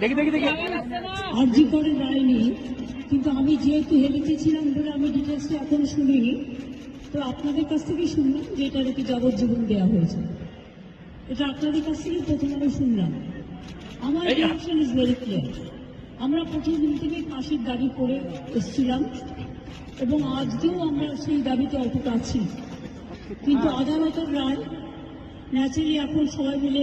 দেখি দেখি দেখি। আর্জি করে রায় নেই কিন্তু আমি যেহেতু হেলিতে ছিলাম বলে আমি ডিটেলসটা এখন শুনিনি তো আপনাদের কাছ থেকে শুনলাম যে এটা নাকি যাবজ্জীবন দেওয়া হয়েছে। এটা আপনাদের কাছ থেকে প্রথম আমি শুনলাম। আমার রিয়াকশন ইজ ভেরি ক্লিয়ার আমরা প্রথম দিন থেকে ফাঁসির দাবি করে এসেছিলাম এবং আজকেও আমরা সেই দাবিতে অটুট আছি। কিন্তু আদালতের রায় ন্যাচারালি এখন সবাই মিলে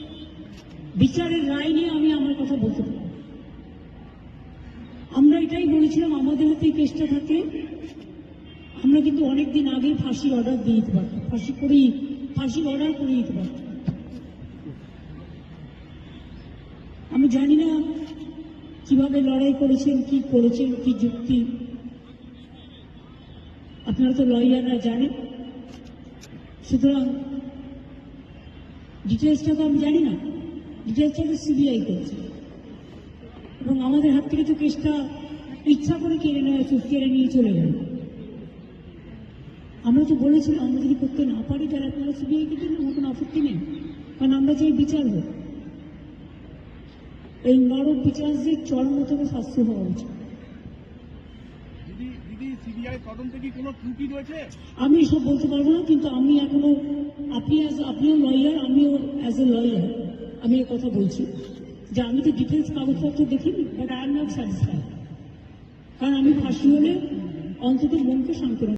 বিচারের রায় নিয়ে আমি আমার কথা বলতে পারি আমরা এটাই বলেছিলাম, আমাদের হাতে কেসটা থাকে। আমরা কিন্তু অনেকদিন আগেই ফাঁসির অর্ডার দিয়ে দিতে পারতাম। ফাঁসি করেই ফাঁসির অর্ডার করে দিতে পারতাম। আমি জানি না কীভাবে লড়াই করেছেন, কি করেছেন, কি যুক্তি। আপনারা তো লয়াররা জানেন। সুতরাং ডিটেলসটা তো আমি জানি না। ডিটেলসটা তো সিবিআই করেছে। এবং আমাদের হাত থেকে তো কেসটা ইচ্ছা করে কেড়ে নেওয়া কেড়ে নিয়ে চলে গেল। আমরা তো বলেছিলাম আমরা যদি করতে না পারি তাহলে আপনারা সিবিআই কে দিন আমার কোনো আপত্তি নেই। কারণ আমরা চাই বিচার হোক এই নরক বিচারদের চরমতম শাস্তি হওয়া উচিত। আমি এসব বলতে পারব না কিন্তু আমি এখনও আপনি আপনিও লয়ার আমিও অ্যাজ এ লয়ার আমি এ কথা বলছি যে আমি তো ডিটেলস কাগজপত্র দেখিনি but I am not satisfied কারণ আমি ফাঁসি হলে অন্তত মনকে শান্ত।